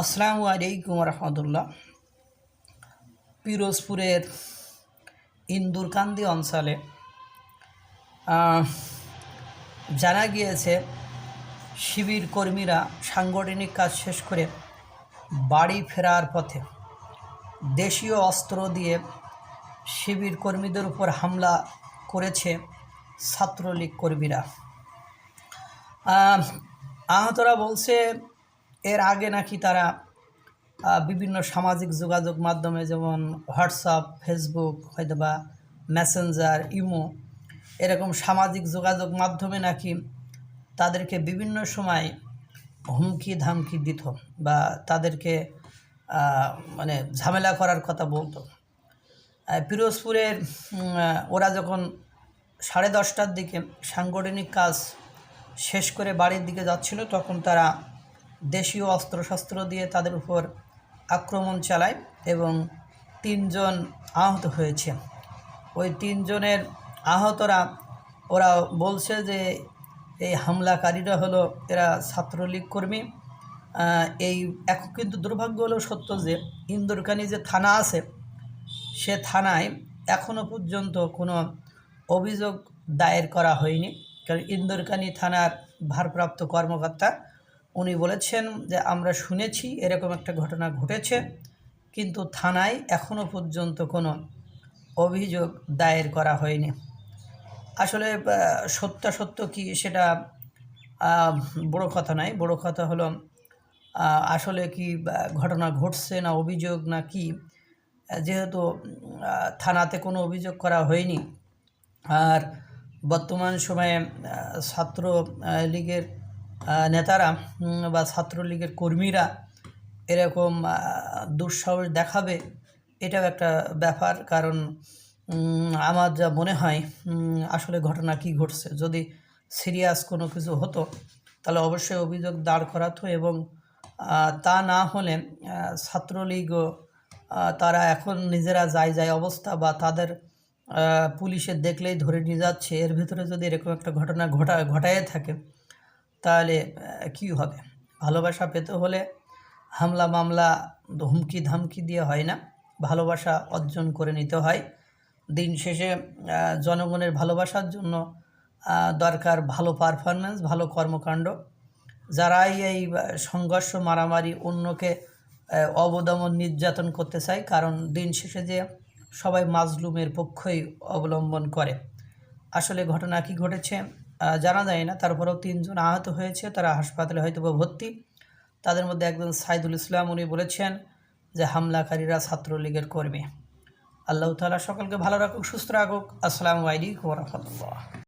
আসসালামু আলাইকুম রহমতুল্লাহ। পিরোজপুরের ইন্দুরকান্দি অঞ্চলে জানা গিয়েছে শিবির কর্মীরা সাংগঠনিক কাজ শেষ করে বাড়ি ফেরার পথে দেশীয় অস্ত্র দিয়ে শিবির কর্মীদের উপর হামলা করেছে ছাত্রলীগ কর্মীরা। আহতরা বলছে এর আগে নাকি তারা বিভিন্ন সামাজিক যোগাযোগ মাধ্যমে যেমন হোয়াটসঅ্যাপ ফেসবুক হয়তো বা মেসেঞ্জার ইমো এরকম সামাজিক যোগাযোগ মাধ্যমে নাকি তাদেরকে বিভিন্ন সময় হুমকি ধামকি দিত বা তাদেরকে মানে ঝামেলা করার কথা বলতো। পিরোজপুরের ওরা যখন সাড়ে দশটার দিকে সাংগঠনিক কাজ শেষ করে বাড়ির দিকে যাচ্ছিল, তখন তারা দেশীয় অস্ত্রশস্ত্র দিয়ে তাদের উপর আক্রমণ চালায় এবং তিনজন আহত হয়েছে। ওই তিনজনের আহতরা, ওরা বলছে যে এই হামলাকারীরা হলো এরা ছাত্রলীগ কর্মী। এই এখন কিন্তু দুর্ভাগ্য হলো সত্য যে ইন্দুরকানি যে থানা আছে, সে থানায় এখনও পর্যন্ত কোনো অভিযোগ দায়ের করা হয়নি। কারণ ইন্দুরকানি থানার ভারপ্রাপ্ত কর্মকর্তা উনি বলেছেন যে, আমরা শুনেছি এরকম একটা ঘটনা ঘটেছে, কিন্তু থানায় এখনও পর্যন্ত কোনো অভিযোগ দায়ের করা হয়নি। আসলে সত্যাসত্য কি সেটা বড় কথা নয়। বড় কথা হলো আসলে কি ঘটনা ঘটছে না অভিযোগ না কি? যেহেতু থানাতে কোনো অভিযোগ করা হয়নি। আর বর্তমান সময়ে ছাত্র লীগের নেতারা বা ছাত্রলীগের কর্মীরা এরকম দুঃসাহস দেখাবে এটাও একটা ব্যাপার। কারণ আমার যা মনে হয় আসলে ঘটনা কি ঘটছে যদি সিরিয়াস কোনো কিছু হতো তাহলে অবশ্যই অভিযোগ দাঁড় করাতো এবং তা না হলে আহ, ছাত্রলীগও তারা এখন নিজেরা যায় যায় অবস্থা বা তাদের আহ, পুলিশে দেখলেই ধরে নিয়ে যাচ্ছে। এর ভিতরে যদি এরকম একটা ঘটনা ঘটা ঘটায় থাকে তাহলে কী হবে? ভালোবাসা পেতে হলে হামলা মামলা হুমকি ধামকি দিয়ে হয় না। ভালোবাসা অর্জন করে নিতে হয়। দিন শেষে জনগণের ভালোবাসার জন্য দরকার ভালো পারফরমেন্স ভালো কর্মকাণ্ড। যারাই এই সংঘর্ষ, মারামারি, অন্যকে অবদমন, নির্যাতন করতে চায়, কারণ দিন শেষে যে সবাই মাজলুমের পক্ষই অবলম্বন করে। আসলে ঘটনা কি ঘটেছে? জানা যায় না। তারপরেও তিনজন আহত হয়েছে। তারা হাসপাতালে হয়তো ভর্তি। তাদের মধ্যে একজন সাইদুল ইসলাম, উনি বলেছেন যে, হামলাকারীরা ছাত্রলীগের কর্মী। আল্লাহ তালা সকলকে ভালো রাখুক, সুস্থ রাখুক। আসসালামু আলাইকুম রহমতুল্লাহ।